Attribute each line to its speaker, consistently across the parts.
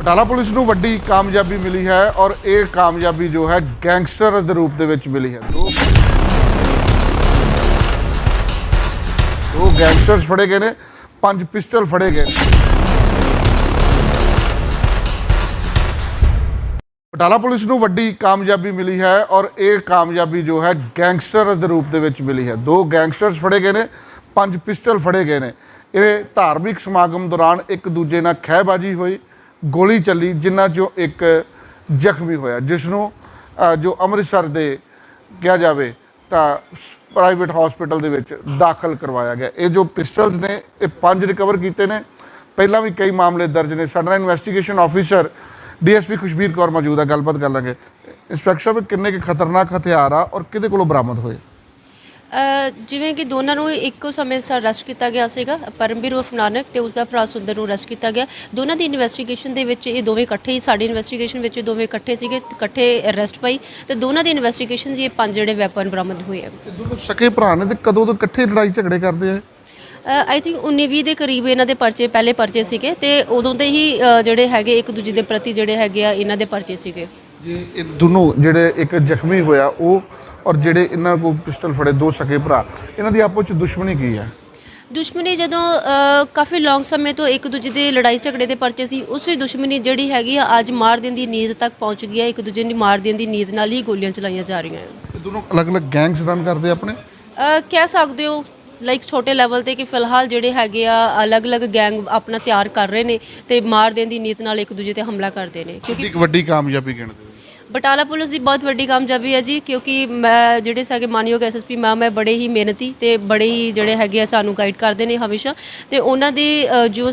Speaker 1: Batala police ਨੂੰ ਵੱਡੀ ਕਾਮਯਾਬੀ ਮਿਲੀ ਹੈ ਔਰ ਇਹ ਕਾਮਯਾਬੀ ਜੋ ਹੈ ਗੈਂਗਸਟਰ ਦੇ ਰੂਪ ਦੇ ਵਿੱਚ ਮਿਲੀ ਹੈ। ਦੋ ਦੋ ਗੈਂਗਸਟਰਸ ਫੜੇ ਗਏ ਨੇ, ਪੰਜ ਪਿਸਟਲ ਫੜੇ ਗਏ ਨੇ। ਬਟਾਲਾ ਪੁਲਿਸ ਨੂੰ ਵੱਡੀ ਕਾਮਯਾਬੀ ਮਿਲੀ ਹੈ ਔਰ ਇਹ ਕਾਮਯਾਬੀ ਜੋ ਹੈ ਗੈਂਗਸਟਰ ਦੇ ਰੂਪ ਦੇ ਵਿੱਚ ਮਿਲੀ ਹੈ। ਦੋ ਗੈਂਗਸਟਰਸ ਫੜੇ ਗਏ ਨੇ, ਪੰਜ ਪਿਸਟਲ ਫੜੇ ਗਏ ਨੇ। ਇਹ ਧਾਰਮਿਕ ਸਮਾਗਮ ਦੌਰਾਨ ਇੱਕ ਦੂਜੇ ਨਾਲ ਖਹਿਬਾਜ਼ੀ ਹੋਈ। ਗੋਲੀ ਚੱਲੀ ਜਿਨ੍ਹਾਂ ਚੋਂ ਇੱਕ ਜ਼ਖਮੀ ਹੋਇਆ। ਜਿਸ ਨੂੰ ਜੋ ਅੰਮ੍ਰਿਤਸਰ ਦੇ ਕਿਹਾ ਜਾਵੇ ਤਾਂ ਪ੍ਰਾਈਵੇਟ ਹਸਪੀਟਲ ਦੇ ਵਿੱਚ ਦਾਖਲ ਕਰਵਾਇਆ ਗਿਆ। ਇਹ ਜੋ ਪਿਸਟਲਸ ਨੇ, ਇਹ ਪੰਜ ਰਿਕਵਰ ਕੀਤੇ ਨੇ। ਪਹਿਲਾਂ ਵੀ ਕਈ ਮਾਮਲੇ ਦਰਜ ਨੇ। ਸਾਡਾ investigation officer DSP Khushbir Kaur ਮੌਜੂਦ ਆ। ਗੱਲਬਾਤ ਕਰ ਲਾਂਗੇ। ਇੰਸਪੈਕਟਰ ਸਾਹਿਬ, ਕਿੰਨੇ ਕੁ ਖਤਰਨਾਕ ਹਥਿਆਰ ਆ ਔਰ ਕਿਹਦੇ ਕੋਲੋਂ ਬਰਾਮਦ ਹੋਏ?
Speaker 2: ਜਿਵੇਂ ਕਿ ਦੋਨਾਂ ਨੂੰ ਇੱਕੋ ਸਮੇਂ ਸਰ ਅਰੈਸਟ ਕੀਤਾ ਗਿਆ ਸੀਗਾ ਪਰਮਵੀਰ ਉਰਫ ਨਾਨਕ ਤੇ ਉਸ ਦਾ ਭਰਾ ਸੁੰਦਰ ਨੂੰ ਅਰੈਸਟ ਕੀਤਾ ਗਿਆ। ਦੋਨਾਂ ਦੀ ਇਨਵੈਸਟੀਗੇਸ਼ਨ ਦੇ ਵਿੱਚ ਇਹ ਦੋਵੇਂ ਇਕੱਠੇ ਹੀ ਸਾਡੀ ਇਨਵੈਸਟੀਗੇਸ਼ਨ ਵਿੱਚ ਇਹ ਦੋਵੇਂ ਇਕੱਠੇ ਸੀਗੇ ਇਕੱਠੇ ਅਰੈਸਟ ਪਈ ਤੇ ਦੋਨਾਂ ਦੀ ਇਨਵੈਸਟੀਗੇਸ਼ਨ 'ਚ ਇਹ ਪੰਜ ਜਿਹੜੇ ਵੈਪਨ ਬਰਾਮਦ ਹੋਏ ਆ।
Speaker 1: ਦੋਨੋਂ ਸਕੇ ਭਰਾ ਨੇ ਤੇ ਕਦੋਂ ਤੋਂ ਇਕੱਠੇ ਲੜਾਈ ਝਗੜੇ ਕਰਦੇ ਆ?
Speaker 2: ਆਈ ਥਿੰਕ 19 20 ਦੇ ਕਰੀਬ ਇਹਨਾਂ ਦੇ ਪਰਚੇ ਪਹਿਲੇ ਪਰਚੇ ਸੀਗੇ ਤੇ ਉਦੋਂ ਦੇ ਹੀ ਜਿਹੜੇ ਹੈਗੇ ਇੱਕ ਦੂਜੇ ਦੇ ਪ੍ਰਤੀ ਜਿਹੜੇ ਹੈਗੇ ਆ ਇਹਨਾਂ ਦੇ ਪਰਚੇ ਸੀਗੇ।
Speaker 1: ਜੀ ਇਹ ਦੋਨੋਂ ਜਿਹੜੇ ਇੱਕ ਜ਼ਖਮੀ ਹੋਇਆ ਉਹ ਔਰ ਜਿਹੜੇ ਇਹਨਾਂ ਕੋਲ ਪਿਸਟਲ ਫੜੇ ਦੋ ਸਕੇ ਭਰਾ ਇਹਨਾਂ ਦੀ ਆਪਸ ਵਿੱਚ ਦੁਸ਼ਮਣੀ ਕੀ ਹੈ?
Speaker 2: ਦੁਸ਼ਮਣੀ ਜਦੋਂ ਕਾਫੀ ਲੌਂਗ ਸਮੇਂ ਤੋਂ ਇੱਕ ਦੂਜੇ ਦੇ ਲੜਾਈ ਝਗੜੇ ਦੇ ਪਰਚੇ ਸੀ ਉਸੇ ਦੁਸ਼ਮਣੀ ਜਿਹੜੀ ਹੈਗੀ ਆ ਅੱਜ ਮਾਰ ਦੇਣ ਦੀ ਨੀਂਦ ਤੱਕ ਪਹੁੰਚ ਗਈ ਹੈ ਇੱਕ ਦੂਜੇ ਦੀ ਮਾਰ ਦੇਣ ਦੀ ਨੀਂਦ ਨਾਲ ਹੀ ਗੋਲੀਆਂ ਚਲਾਈਆਂ ਜਾ ਰਹੀਆਂ ਹਨ।
Speaker 1: ਇਹ ਦੋਨੋਂ ਅਲੱਗ-ਅਲੱਗ ਗੈਂਗਸ ਰਨ ਕਰਦੇ ਆਪਣੇ?
Speaker 2: ਕਹਿ ਸਕਦੇ ਹੋ ਲਾਈਕ ਛੋਟੇ ਲੈਵਲ ਤੇ ਕਿ ਫਿਲਹਾਲ ਜਿਹੜੇ ਹੈਗੇ ਆ ਅਲੱਗ-ਅਲੱਗ ਗੈਂਗ ਆਪਣਾ ਤਿਆਰ ਕਰ ਰਹੇ ਨੇ ਤੇ ਮਾਰ ਦੇਣ ਦੀ ਨੀਤ ਨਾਲ ਇੱਕ ਦੂਜੇ ਤੇ ਹਮਲਾ ਕਰਦੇ ਨੇ ਕਿਉਂਕਿ
Speaker 1: ਇੱਕ ਵੱਡੀ ਕਾਮਯਾਬੀ ਗਿਣਦੇ
Speaker 2: ਬਟਾਲਾ ਪੁਲਿਸ ਦੀ ਬਹੁਤ ਵੱਡੀ ਕਾਮਯਾਬੀ ਹੈ ਜੀ ਕਿਉਂਕਿ ਮੈਂ ਜਿਹੜੇ ਸਾਡੇ ਮਾਨਯੋਗ ਐਸਐਸਪੀ ਮੈਮ ਹੈ ਬੜੇ ਹੀ ਮਿਹਨਤੀ ਤੇ ਬੜੇ ਹੀ ਜਿਹੜੇ ਹੈਗੇ ਆ ਸਾਨੂੰ ਗਾਈਡ ਕਰਦੇ ਨੇ ਹਮੇਸ਼ਾ। ਤੇ ਉਹਨਾਂ ਦੀ ਜੋ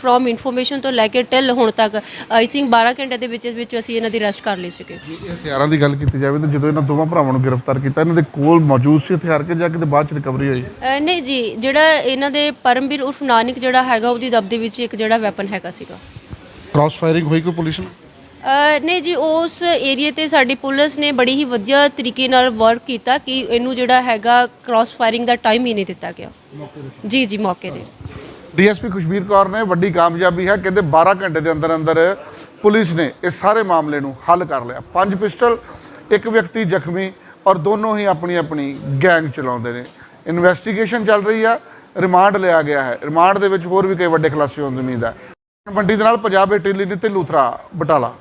Speaker 2: ਫਰੋਮ ਇਨਫੋਰਮੇਸ਼ਨ ਤੋਂ ਲੈ ਕੇ ਟਿਲ ਹੁਣ ਤੱਕ ਆਈ ਥਿੰਕ 12 ਘੰਟੇ ਦੇ ਵਿੱਚ ਵਿੱਚ ਅਸੀਂ ਇਹਨਾਂ ਦੀ ਅਰੈਸਟ ਕਰ ਲਈ ਸੀਗੇ।
Speaker 1: ਇਹ ਹਥਿਆਰਾਂ ਦੀ ਗੱਲ ਕੀਤੀ ਜਾਵੇ ਤਾਂ ਜਦੋਂ ਇਹਨਾਂ ਦੋਵਾਂ ਭਰਾਵਾਂ ਨੂੰ ਗ੍ਰਿਫਤਾਰ ਕੀਤਾ ਇਹਨਾਂ ਦੇ ਕੋਲ ਮੌਜੂਦ ਸੀ ਹਥਿਆਰ ਕੇ ਜਾਂ ਕਿਤੇ ਬਾਅਦ ਚ ਰਿਕਵਰੀ ਹੋਈ?
Speaker 2: ਨਹੀਂ ਜੀ ਜਿਹੜਾ ਇਹਨਾਂ ਦੇ ਪਰਮਵੀਰ ਉਰਫ ਨਾਨਕ ਜਿਹੜਾ ਹੈਗਾ ਉਹਦੀ ਦਬਦੇ ਵਿੱਚ ਇੱਕ ਜਿਹੜਾ ਵੈਪਨ ਹੈਗਾ ਸੀਗਾ।
Speaker 1: ਕ੍ਰਾਸ ਫਾਇਰਿੰਗ ਹੋਈ ਕੋਈ ਪੁਲਿਸ ਨੂੰ?
Speaker 2: ਨਹੀਂ ਜੀ ਉਸ ਏਰੀਏ ਤੇ ਸਾਡੀ ਪੁਲਿਸ ਨੇ ਬੜੀ ਹੀ ਵਧੀਆ ਤਰੀਕੇ ਨਾਲ ਵਰਕ ਕੀਤਾ ਕਿ ਇਹਨੂੰ ਜਿਹੜਾ ਹੈਗਾ ਕ੍ਰਾਸ ਫਾਇਰਿੰਗ ਦਾ ਟਾਈਮ ਹੀ ਨਹੀਂ ਦਿੱਤਾ ਗਿਆ। ਜੀ ਜੀ ਮੌਕੇ ਤੇ।
Speaker 1: ਡੀਐਸਪੀ ਖੁਸ਼ਬੀਰ ਕੌਰ ਨੇ ਵੱਡੀ ਕਾਮਯਾਬੀ ਹੈ ਕਹਿੰਦੇ 12 ਘੰਟੇ ਦੇ ਅੰਦਰ ਅੰਦਰ ਪੁਲਿਸ ਨੇ ਇਸ ਸਾਰੇ ਮਾਮਲੇ ਨੂੰ ਹੱਲ ਕਰ ਲਿਆ। ਪੰਜ ਪਿਸਟਲ ਇੱਕ ਵਿਅਕਤੀ ਜ਼ਖਮੀ ਔਰ ਦੋਨੋਂ ਹੀ ਆਪਣੀ ਆਪਣੀ ਗੈਂਗ ਚਲਾਉਂਦੇ ਨੇ। ਇਨਵੈਸਟੀਗੇਸ਼ਨ ਚੱਲ ਰਹੀ ਆ ਰਿਮਾਂਡ ਲਿਆ ਗਿਆ ਹੈ। ਰਿਮਾਂਡ ਦੇ ਵਿੱਚ ਹੋਰ ਵੀ ਕਈ ਵੱਡੇ ਖੁਲਾਸੇ ਹੋਣ ਦੀ ਉਮੀਦ ਹੈ। ਮੰਡੀ ਦੇ ਨਾਲ ਪੰਜਾਬ ਏ ਟੇਲੀ ਨੇ ਤੇ ਲੂਥਰਾ ਬਟਾਲਾ।